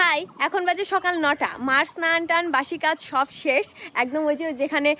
High এখন বাজে সকাল নটা। মার স্নান টান বাসি কাজ সব শেষ। একদম ওই যে যেখানে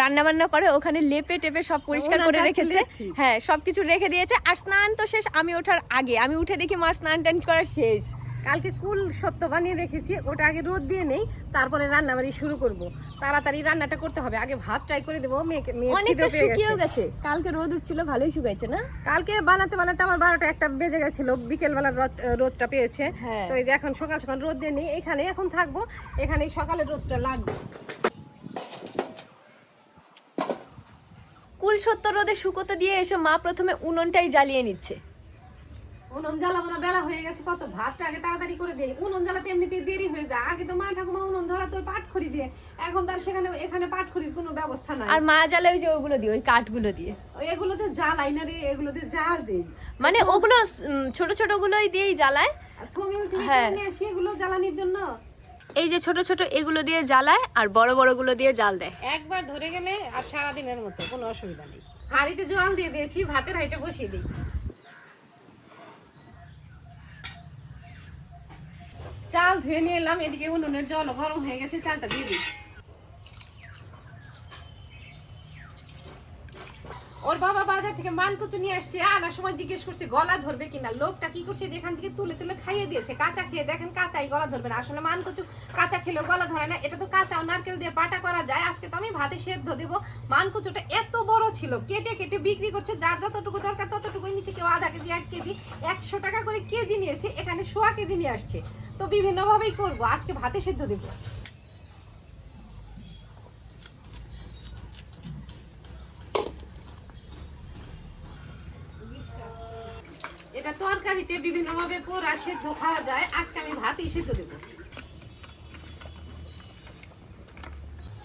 রান্না বান্না করে ওখানে লেপে টেপে সব পরিষ্কার করে রেখেছে। হ্যাঁ সব কিছু রেখে দিয়েছে। আর স্নান তো শেষ আমি ওঠার আগে। আমি উঠে দেখি মার স্নান টান করা শেষ। কালকে কুল সত্য বানিয়ে রেখেছি ওটা আগে রোদ দিয়ে নেই তারপরে রান্না বাড়ি শুরু করব। তাড়াতাড়ি রান্নাটা করতে হবে আগে ভাত ট্রাই করে দেবো মেয়েকে মেয়ে শুকিয়েও গেছে। কালকে রোদ উঠছিল ভালোই শুকাইছে না? কালকে বানাতে বানাতে আমার বারোটা একটা বেজে গেছিল বিকেল বেলার রোদ- রোদটা পেয়েছে। হ্যাঁ। তো এই যে এখন সকাল সকাল রোদ দিয়ে নেই এখানে এখন থাকব এখানে সকালে রোদটা লাগবে। কুল সত্য রোদে শুকোতে দিয়ে এসে মা প্রথমে উনুনটাই জ্বালিয়ে নিচ্ছে। উনুন জ্বালাবো না বেলা হয়ে গেছে কত ভাতটা আগে তাড়াতাড়ি করে দেই উনুন জ্বালাতে এমনিতেই দেরি হয়ে যায়। আগে তো মা ঠাকুমা উনুন ধরাতো ওই পাট খড়ি দিয়ে। এখন তার সেখানে এখানে পাট খড়ির কোনো ব্যবস্থা নাই। আর মা জ্বালে ওই যে ওগুলো দিয়ে ওই কাঠগুলো দিয়ে। এগুলোতে জ্বালাই না রে এগুলোতে জাল দেই মানে ওগুলো ছোট ছোট গুলোই দিয়েই জ্বালায়। আর সমিল থেকে হ্যাঁ। আসি এগুলো জ্বালানির জন্য? এই যে ছোট ছোট এগুলো দিয়ে জ্বালায় আর বড় বড়গুলো দিয়ে জাল দেয়। একবার ধরে গেলে আর সারাদিনের মতো কোনো অসুবিধা নেই। হাঁড়িতে জল দিয়ে দিয়েছি ভাতের হাঁড়িটা বসিয়ে দিই। চাল ধুয়ে নিয়ে এলাম, এদিকে উনুনের জল গরম হয়ে গেছে, চালটা দিয়ে দিই। ওর বাবা বাজার থেকে মানকুচু নিয়ে আসছে, আনার সময় জিজ্ঞেস করছে, গলা ধরবে কিনা? লোকটা কি করছে যেখান থেকে তুলে তুলে খাইয়ে দিয়েছে? কাঁচা খেয়ে দেখেন কাঁচাই গলা ধরবে না। আসলে মানকুচু কাঁচা খেলেও গলা ধরে না, এটা তো কাঁচা নারকেল দিয়ে পাটা করা যায়। আজকে তো আমি ভাতে সেদ্ধ দেবো। মানকুচুটা এত বড় ছিল, কেটে কেটে বিক্রি করছে, যার যতটুকু দরকার ততটুকুই নিচে কেউ আধা কেজি, এক কেজি, একশো টাকা করে কেজি নিয়েছে, এখানে সোয়া কেজি নিয়ে আসছে। তো বিভিন্ন ভাবেই করব, আজকে ভাতে সেদ্ধ দেবো। এটা তরকারিতে বিভিন্ন ভাবে পোড়া সেদ্ধ খাওয়া যায়, আজকে আমি ভাতই সেদ্ধ দেবো।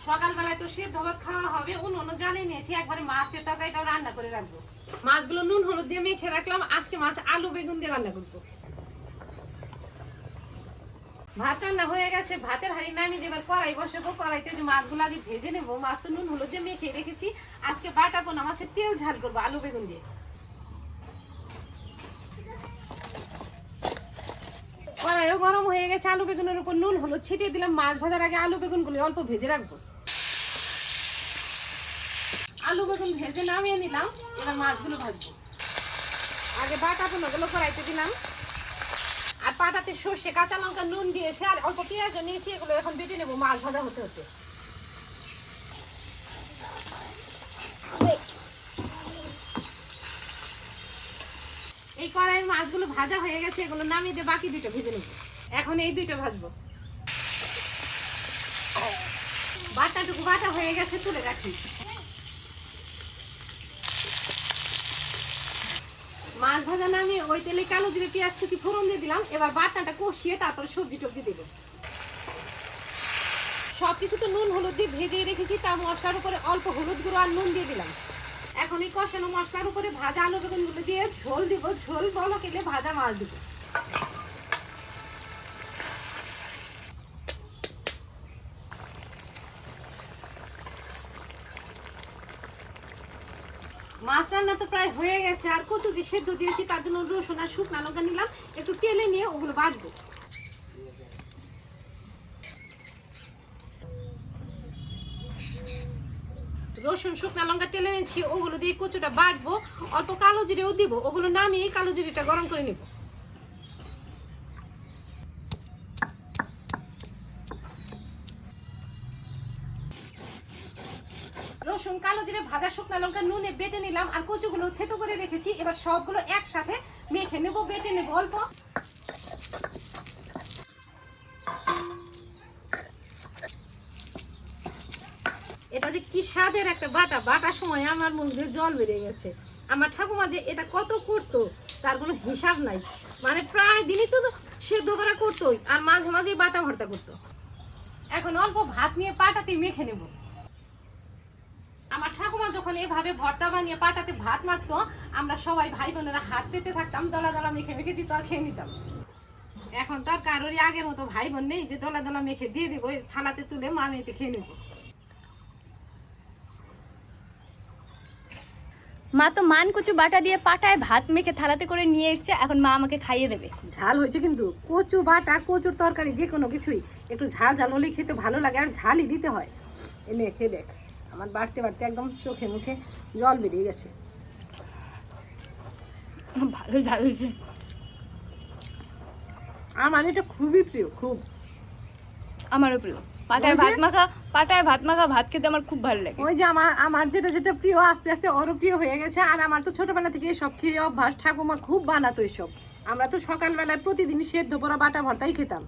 সকালবেলায় তো সেদ্ধ খাওয়া হবে অন্য জানিয়ে নিয়েছি, একবারে মাছের তরকারিটাও রান্না করে রাখব। মাছগুলো নুন হলুদ দিয়ে মেখে রাখলাম, আজকে মাছ আলু বেগুন দিয়ে রান্না করব। ভাত রান্না হয়ে গেছে, ভাতের হাঁড়ি নামিয়ে এবার কড়াই বসাবো, কড়াইতে যে মাছগুলো আগে ভেজে নেব, মাছ তো নুন হলুদ দিয়ে মেখে রেখেছি, আজকে বাটা পোনা মাছের তেল ঝাল করব, আলু বেগুন দিয়ে। কড়াইও গরম হয়ে গেছে, আলু বেগুনের উপর নুন হলুদ ছিটিয়ে দিলাম, মাছ ভাজার আগে আলু বেগুনগুলো অল্প ভেজে রাখব। আলু বেগুন ভেজে নামিয়ে নিলাম, এবার মাছগুলো ভাজবো। আগে বাটা পোনাগুলো কড়াইতে দিলাম। আর পাটাতে সর্ষে, কাঁচা লঙ্কা, নুন দিয়েছে, আর অল্প পেঁয়াজও নিয়েছি, এগুলো এখন বেটে নেব, মাছ ভাজা হতে হতে। এই কড়াইয়ের মাছগুলো ভাজা হয়ে গেছে, এগুলো নামিয়ে দিয়ে বাকি দুটো ভেজে নেব। এখন এই দুটো ভাজবো। বাটাটুকু বাটা হয়ে গেছে, তুলে রাখি। মাছ ভাজা নামিয়ে ওই তেলে কালো জিরে পেঁয়াজ কুচি ফোড়ন দিয়ে দিলাম। এবার বাটনাটা কষিয়ে তারপরে সবজি টবজি দেবো। সবকিছু তো নুন, হলুদ দিয়ে ভেজে রেখেছি, তা মশলার উপরে অল্প হলুদ গুঁড়ো আর নুন দিয়ে দিলাম। এখন এই কষানো মশলার উপরে ভাজা আলু বেগুনগুলো দিয়ে ঝোল দিব। ঝোল বলো কেলে ভাজা মাছ দিব। মাছ রান্না তো প্রায় হয়ে গেছে, আর কচু যে সেদ্ধ দিয়েছি, তার জন্য রসুন আর শুকনা লঙ্কা নিলাম, একটু টেলে নিয়ে ওগুলো বাঁধবো রসুন, শুকনা লঙ্কা টেলে নিয়েছি, ওগুলো দিয়ে কচুটা বাটবো, অল্প কালো জিরেও দিব, ওগুলো নামিয়ে কালো জিরেটা গরম করে নেব। রসুন, কালো জিরে ভাজা শুকনা লঙ্কা, নুনে বেটে নিলাম আর কচুগুলো থেতো করে রেখেছি। এবার সবগুলো একসাথে মেখে নেব, বেটে নেব অল্প। এটা যে কি স্বাদের একটা বাটা। বাটার সময় আমার মুখে জল বেরিয়ে গেছে। আমার ঠাকুমা যে এটা কত করতো, তার কোনো হিসাব নাই। মানে প্রায় দিনই তো সেদ্ধ করা করতোই, আর মাঝে মাঝে বাটা ভর্তা করতো। এখন অল্প ভাত নিয়ে পাটাতে মেখে নেব। আমার ঠাকুমা যখন এভাবে ভর্তা বানিয়ে পাটাতে ভাত মারতো আমরা সবাই ভাই বোনেরা হাত পেতে থাকতাম দলা দলা মেখে মেখে দিত আর খেয়ে নিতাম। এখন তো আর কারোরই আগের মতো ভাই বোন নেই যে দলা দলা মেখে দিয়ে দিব ওই থালাতে তুলে মা মেয়েতে খেয়ে নেব। মা তো মান কচু বাটা দিয়ে পাটায় ভাত মেখে থালাতে করে নিয়ে এসছে এখন মা আমাকে খাইয়ে দেবে। ঝাল হয়েছে কিন্তু কচু বাটা কচুর তরকারি যে কোনো কিছুই একটু ঝাল ঝাল হলেই খেতে ভালো লাগে আর ঝালই দিতে হয়। এনে খেয়ে দেখ। আমার বাড়তে বাড়তে একদম চোখে মুখে জল বেরিয়ে গেছে। ভালো ঝাল হয়েছে আমার এটা খুবই প্রিয় খুব। আমারও প্রিয়। পাটায় ভাত মাখা পাটায় ভাত মাখা ভাত খেতে আমার খুব ভালো লাগে। ওই যে আমার আমার যেটা যেটা প্রিয় আস্তে আস্তে ওরও প্রিয় হয়ে গেছে। আর আমার তো ছোটবেলা থেকে সব খেয়ে অভ্যাস ঠাকুমা খুব বানাতো এসব। আমরা তো সকালবেলায় প্রতিদিন সেদ্ধ করা বাটা ভর্তাই খেতাম।